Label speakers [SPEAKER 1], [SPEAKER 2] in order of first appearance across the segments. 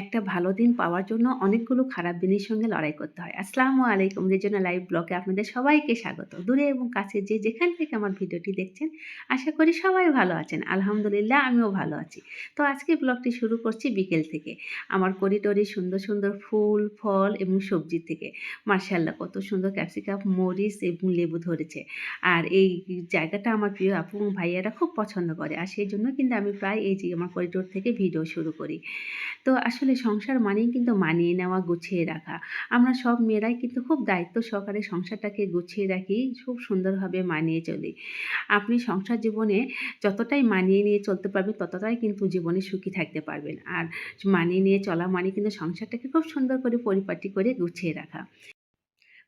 [SPEAKER 1] একটা ভালো দিন পাওয়ার জন্য অনেকগুলো খারাপ দিনের সঙ্গে লড়াই করতে হয়। আসসালামু আলাইকুম রিজনাল লাইভ ব্লগে আপনাদের সবাইকে স্বাগত। দূরে এবং কাছে যে যেখান থেকে আমার ভিডিওটি দেখছেন, আশা করি সবাই ভালো আছেন। আলহামদুলিল্লাহ আমিও ভালো আছি। তো আজকে ব্লগটি শুরু করছি বিকেল থেকে। আমার করিডোরে সুন্দর, সুন্দর ফুল, ফল এবং সবজি থেকে। মার্শাল্লাহ কত সুন্দর ক্যাপসিকাম, মরিচ এবং লেবু ধরেছে। আর এই জায়গাটা আমার প্রিয় আপু ভাইয়ারা খুব পছন্দ করে। আর সেই জন্য কিন্তু আমি প্রায় এই যে আমার করিডোর থেকে ভিডিও শুরু করি। তো আসলে সংসার মানেই কিন্তু মানিয়ে নেওয়া, গুছিয়ে রাখা। আমরা সব মেয়েরাই কিন্তু খুব দায়িত্ব সহকারে সংসারটাকে গুছিয়ে রাখি, খুব সুন্দরভাবে মানিয়ে চলি। আপনি সংসার জীবনে যতটাই মানিয়ে নিয়ে চলতে পারবেন, ততটাই কিন্তু জীবনে সুখী থাকতে পারবেন। আর মানিয়ে নিয়ে চলা মানে কিন্তু সংসারটাকে খুব সুন্দর করে পরিপাটি করে গুছিয়ে রাখা।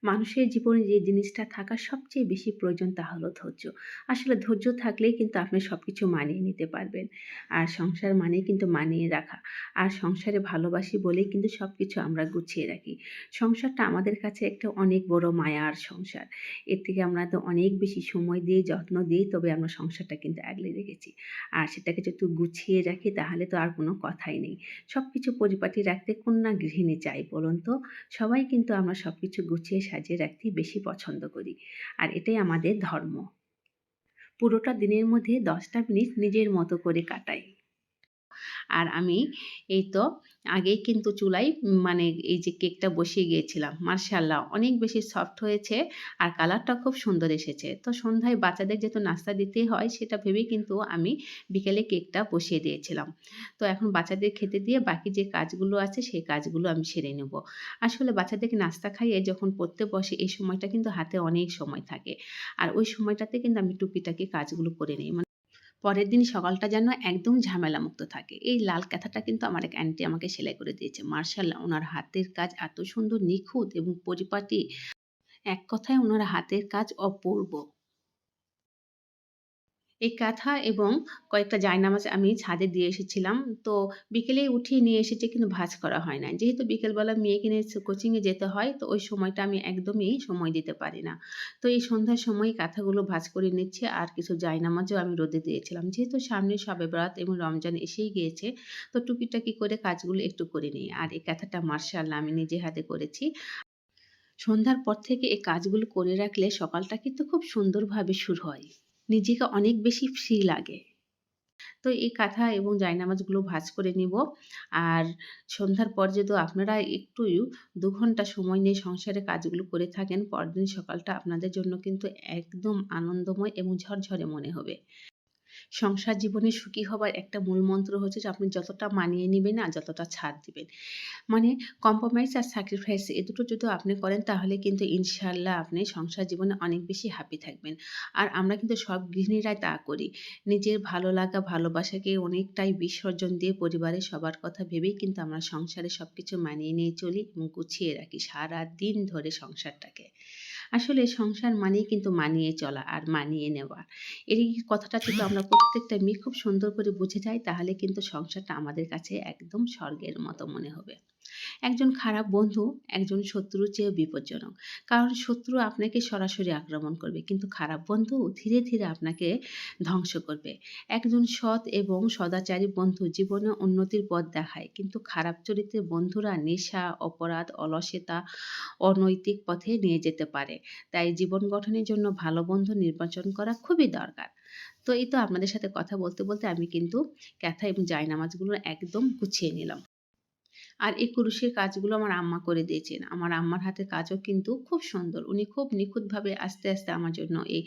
[SPEAKER 1] মানুষের জীবনে যে জিনিসটা থাকার সবচেয়ে বেশি প্রয়োজন তা হলো ধৈর্য। আসলে ধৈর্য থাকলেই কিন্তু আপনি সব কিছু মানিয়ে নিতে পারবেন। আর সংসার মানেই কিন্তু মানিয়ে রাখা। আর সংসারে ভালোবাসি বলেই কিন্তু সব কিছু আমরা গুছিয়ে রাখি। সংসারটা আমাদের কাছে একটা অনেক বড় মায়ার সংসার। এর থেকে আমরা তো অনেক বেশি সময় দিয়ে, যত্ন দিই তবে আমরা সংসারটা কিন্তু আগলে রেখেছি। আর সেটাকে যদি গুছিয়ে রাখি তাহলে তো আর কোনো কথাই নেই। সব কিছু পরিপাটি রাখতে কন্যা গৃহিণী চাই বলুন তো? সবাই কিন্তু আমরা সব কিছু গুছিয়ে সাজিয়ে রাখতে বেশি পছন্দ করি। আর এটাই আমাদের ধর্ম। পুরোটা দিনের মধ্যে দশটা মিনিট নিজের মতো করে কাটাই। আর আমি এই তো আগেই কিন্তু চুলায় মানে এই যে কেকটা বসিয়ে গিয়েছিলাম। মার্শাল্লাহ অনেক বেশি সফট হয়েছে আর কালারটা খুব সুন্দর এসেছে। তো সন্ধ্যায় বাচ্চাদের যেহেতু নাস্তা দিতে হয়, সেটা ভেবেই কিন্তু আমি বিকেলে কেকটা বসিয়ে দিয়েছিলাম। তো এখন বাচ্চাদের খেতে দিয়ে বাকি যে কাজগুলো আছে, সেই কাজগুলো আমি সেরে নেব। আসলে বাচ্চাদেরকে নাস্তা খাইয়ে যখন পড়তে বসে, এই সময়টা কিন্তু হাতে অনেক সময় থাকে। আর ওই সময়টাতে কিন্তু আমি টুকিটাকি কাজগুলো করে নিই। পরের দিন সকালটা যেন একদম ঝামেলা মুক্ত থাকে। এই লাল কাঁথাটা কিন্তু আমার এক অ্যান্টি আমাকে সেলাই করে দিয়েছে। মার্শাল্লাহ, ওনার হাতের কাজ এত সুন্দর, নিখুঁত এবং পরিপাটি। এক কথায় ওনার হাতের কাজ অপূর্ব। এই কাঁথা এবং কয়েকটা জায়নামাজ আমি ছাদে দিয়ে এসেছিলাম। তো বিকেলেই উঠিয়ে নিয়ে এসেছি কিন্তু ভাঁজ করা হয় নাই। যেহেতু বিকেলবেলা মেয়েকে নিয়ে কোচিংয়ে যেতে হয়, তো ওই সময়টা আমি একদমই সময় দিতে পারি না। তো এই সন্ধ্যার সময় কাঁথাগুলো ভাঁজ করে নিচ্ছি আর কিছু জায়নামাজও আমি রোদে দিয়েছিলাম। যেহেতু সামনে সবে বরাত এবং রমজান এসেই গিয়েছে, তো টুকিটাকি করে কাজগুলো একটু করে নিই। আর এই কাঁথাটা মার্শাল্লাহ আমি নিজে হাতে করেছি। সন্ধ্যার পর থেকে এই কাজগুলো করে রাখলে সকালটা কিন্তু খুব সুন্দরভাবে শুরু হয়। নিজেকে অনেক বেশি ফ্রি লাগে। তো এই কাঁথা এবং জায়নামাজগুলো ভাঁজ করে নেব আর সন্ধ্যার পর যেহেতু আপনারা একটু দু ঘণ্টা সময় নিয়ে সংসারে কাজগুলো করে থাকেন, পরদিন সকালটা আপনাদের জন্য কিন্তু একদম আনন্দময় এবং ঝরঝরে মনে হবে। সংসার জীবনে সুখী হবার একটা মূল মন্ত্র হচ্ছে যে আপনি যতটা মানিয়ে নেবেন আর যতটা ছাড় দিবেন। মানে কম্প্রোমাইজ আর স্যাক্রিফাইস এ দুটো যদি আপনি করেন তাহলে কিন্তু ইনশাআল্লাহ আপনি সংসার জীবনে অনেক বেশি হ্যাপি থাকবেন। আর আমরা কিন্তু সব গৃহিণীরাই তা করি। নিজের ভালো লাগা, ভালোবাসাকে অনেকটাই বিসর্জন দিয়ে পরিবারের সবার কথা ভেবেই কিন্তু আমরা সংসারে সবকিছু মানিয়ে নিয়ে চলি এবং গুছিয়ে রাখি সারাদিন ধরে সংসারটাকে। আসলে সংসার মানেই কিন্তু মানিয়ে চলা আর মানিয়ে নেওয়া। এই কথাটা যদি আমরা প্রত্যেকটা মেয়ে খুব সুন্দর করে বুঝে যাই, তাহলে কিন্তু সংসারটা আমাদের কাছে একদম স্বর্গের মতো মনে হবে। একজন খারাপ বন্ধু একজন শত্রুর চেয়েও বিপজ্জনক। কারণ শত্রু আপনাকে সরাসরি আক্রমণ করবে কিন্তু খারাপ বন্ধু ধীরে, ধীরে আপনাকে ধ্বংস করবে। একজন সৎ এবং সদাচারী বন্ধু জীবনে উন্নতির পথ দেখায় কিন্তু খারাপ চরিত্রের বন্ধুরা নেশা, অপরাধ, অলসতা, অনৈতিক পথে নিয়ে যেতে পারে। তাই জীবন গঠনের জন্য ভালো বন্ধু নির্বাচন করা খুবই দরকার। তো এই তো আপনাদের সাথে কথা বলতে, বলতে আমি কিন্তু ক্যাথা এবং জায়নামাজগুলো একদম গুছিয়ে নিলাম। আর এই কুরুশের কাজগুলো আমার আম্মা করে দিয়েছেন। আমার আম্মার হাতের কাজও কিন্তু খুব সুন্দর। উনি খুব নিখুঁতভাবে আস্তে, আস্তে আমার জন্য এই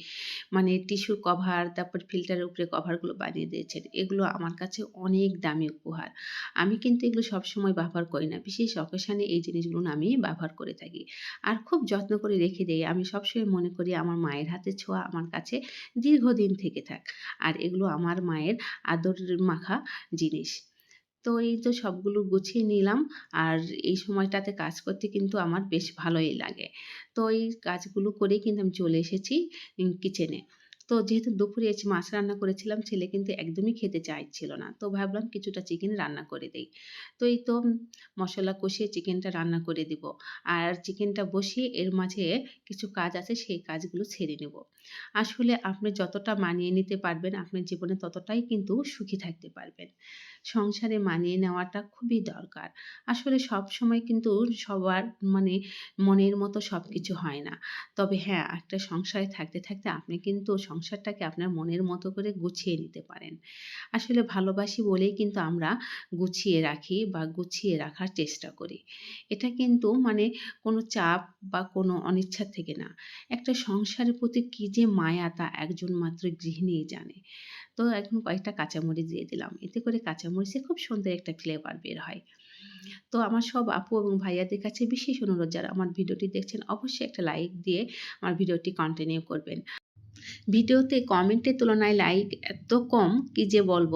[SPEAKER 1] মানে টিস্যুর কভার, তারপর ফিল্টারের উপরে কভারগুলো বানিয়ে দিয়েছেন। এগুলো আমার কাছে অনেক দামি উপহার। আমি কিন্তু এগুলো সবসময় ব্যবহার করি না। বিশেষ অকেশনে এই জিনিসগুলো আমি ব্যবহার করে থাকি। আর খুব যত্ন করে রেখে দেই। আমি সবসময় মনে করি আমার মায়ের হাতের ছোঁয়া আমার কাছে দীর্ঘদিন থেকে থাক। আর এগুলো আমার মায়ের আদর মাখা জিনিস। তো এই তো সবগুলো গুছিয়ে নিলাম আর এই সময়টাতে কাজ করতে কিন্তু আমার বেশ ভালোই লাগে। তো এই কাজগুলো করেই কিন্তু আমি চলে এসেছি কিচেনে। তো যেহেতু দুপুরে এসে মাছ রান্না করেছিলাম, ছেলে কিন্তু একদমই খেতে চাইছিল না। তো ভাবলাম কিছুটা চিকেন রান্না করে দেই। তো এই তো মসলা কষিয়ে চিকেনটা রান্না করে দিব। আর চিকেনটা বসিয়ে এর মাঝে কিছু কাজ আছে সেই কাজগুলো ছেড়ে নেব। আসলে আপনি যতটা মানিয়ে নিতে পারবেন আপনার জীবনে ততটাই কিন্তু সুখী থাকতে পারবেন। সংসারে মানিয়ে নেওয়াটা খুবই দরকার। আসলে সব সময় কিন্তু সবার মানে মনের মতো সবকিছু হয় না। তবে হ্যাঁ, একটা সংসারে থাকতে, থাকতে আপনি কিন্তু সংসারটাকে আপনার মনের মতো করে গুছিয়ে নিতে পারেন। আসলে ভালোবাসি বলেই কিন্তু আমরা গুছিয়ে রাখি বা গুছিয়ে রাখার চেষ্টা করি। এটা কিন্তু মানে কোনো চাপ বা কোনো অনিচ্ছা থেকে না। একটা সংসারের প্রতি কি যে মায়া তা একজন মাত্র গৃহিণীই জানে। তো এখন কয়েকটা কাঁচামরিচ দিয়ে দিলাম। এতে করে কাঁচামরিচে খুব সুন্দর একটা ফ্লেভার বের হয়। তো আমার সব আপু এবং ভাইয়াদের কাছে বিশেষ অনুরোধ, যারা আমার ভিডিওটি দেখছেন, অবশ্যই একটা লাইক দিয়ে আমার ভিডিওটি কন্টিনিউ করবেন। ভিডিওতে কমেন্টের তুলনায় লাইক এত কম, কি যে বলব?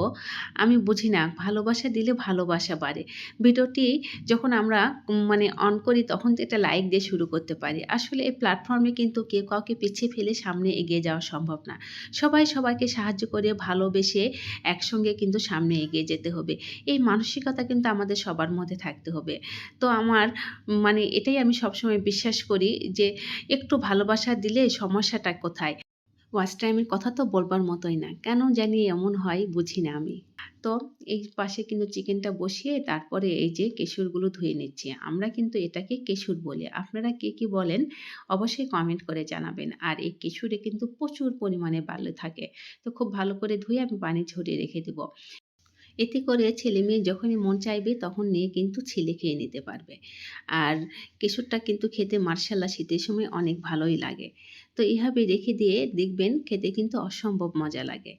[SPEAKER 1] আমি বুঝি না, ভালোবাসা দিলে ভালোবাসা বাড়ে। ভিডিওটি যখন আমরা মানে অন করি, তখন এটা লাইক দিয়ে শুরু করতে পারি। আসলে এই প্ল্যাটফর্মে কিন্তু কেউ কাউকে পিছিয়ে ফেলে সামনে এগিয়ে যাওয়া সম্ভব না। সবাই সবাইকে সাহায্য করে ভালোবেসে একসঙ্গে কিন্তু সামনে এগিয়ে যেতে হবে। এই মানসিকতা কিন্তু আমাদের সবার মধ্যে থাকতে হবে। তো আমার মানে এটাই আমি সবসময় বিশ্বাস করি যে একটু ভালোবাসা দিলে সমস্যাটা কোথায়? ওয়াচ টাইমের কথা তো বলবার মতোই না। কেন জানি এমন হয় বুঝি না আমি। তো এই পাশে কিন্তু চিকেনটা বসিয়ে তারপরে এই যে কেশরগুলো ধুয়ে নিচ্ছি। আমরা কিন্তু এটাকে কেশুর বলি। আপনারা কে কি বলেন অবশ্যই কমেন্ট করে জানাবেন। আর এই কেশুরে কিন্তু প্রচুর পরিমাণে বালি থাকে। তো খুব ভালো করে ধুয়ে আমি পানি ঝরিয়ে রেখে দেব। এতে করে ছেলে-মেয়ে যখনই মন চাইবে তখন নিয়ে কিন্তু ছেলে খেয়ে নিতে পারবে। আর কেশরটা কিন্তু খেতে মার্শাল্লাহ শীতের সময় অনেক ভালোই লাগে। তো এভাবে রেখে দিয়ে দেখবেন খেতে কিন্তু অসম্ভব মজা লাগে।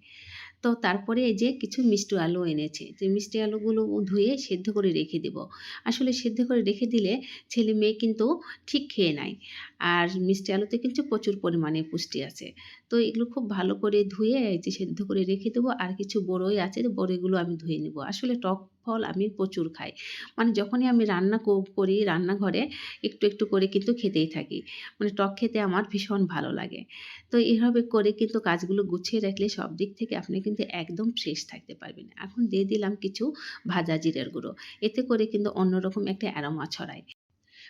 [SPEAKER 1] তো তারপরে এই যে কিছু মিষ্টি আলু এনেছে। তো মিষ্টি আলুগুলো ধুয়ে সেদ্ধ করে রেখে দেব। আসলে সেদ্ধ করে রেখে দিলে ছেলে-মেয়ে কিন্তু ঠিক খেয়ে নেয়। আর মিষ্টি আলুতে কিন্তু প্রচুর পরিমাণে পুষ্টি আছে। তো এগুলো খুব ভালো করে ধুয়ে এই যে সেদ্ধ করে রেখে দেবো। আর কিছু বড়ই আছে বড়ইগুলো আমি ধুয়ে নেব। আসলে টক ফল আমি প্রচুর খাই। মানে যখনই আমি রান্না করি রান্নাঘরে একটু, একটু করে কিন্তু খেতেই থাকি। মানে টক খেতে আমার ভীষণ ভালো লাগে। তো এভাবে করে কিন্তু কাজগুলো গুছিয়ে রাখলে সব দিক থেকে আপনি কিন্তু একদম ফ্রেশ থাকতে পারবেন। এখন দিয়ে দিলাম কিছু ভাজা জিরের গুঁড়ো। এতে করে কিন্তু অন্যরকম একটা অ্যারোমা ছড়ায়।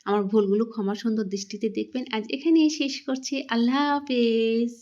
[SPEAKER 1] আমার ভুলগুলো ক্ষমা সুন্দর দৃষ্টিতে দেখবেন। আজ এখানেই শেষ করছি। আল্লাহ হাফেজ।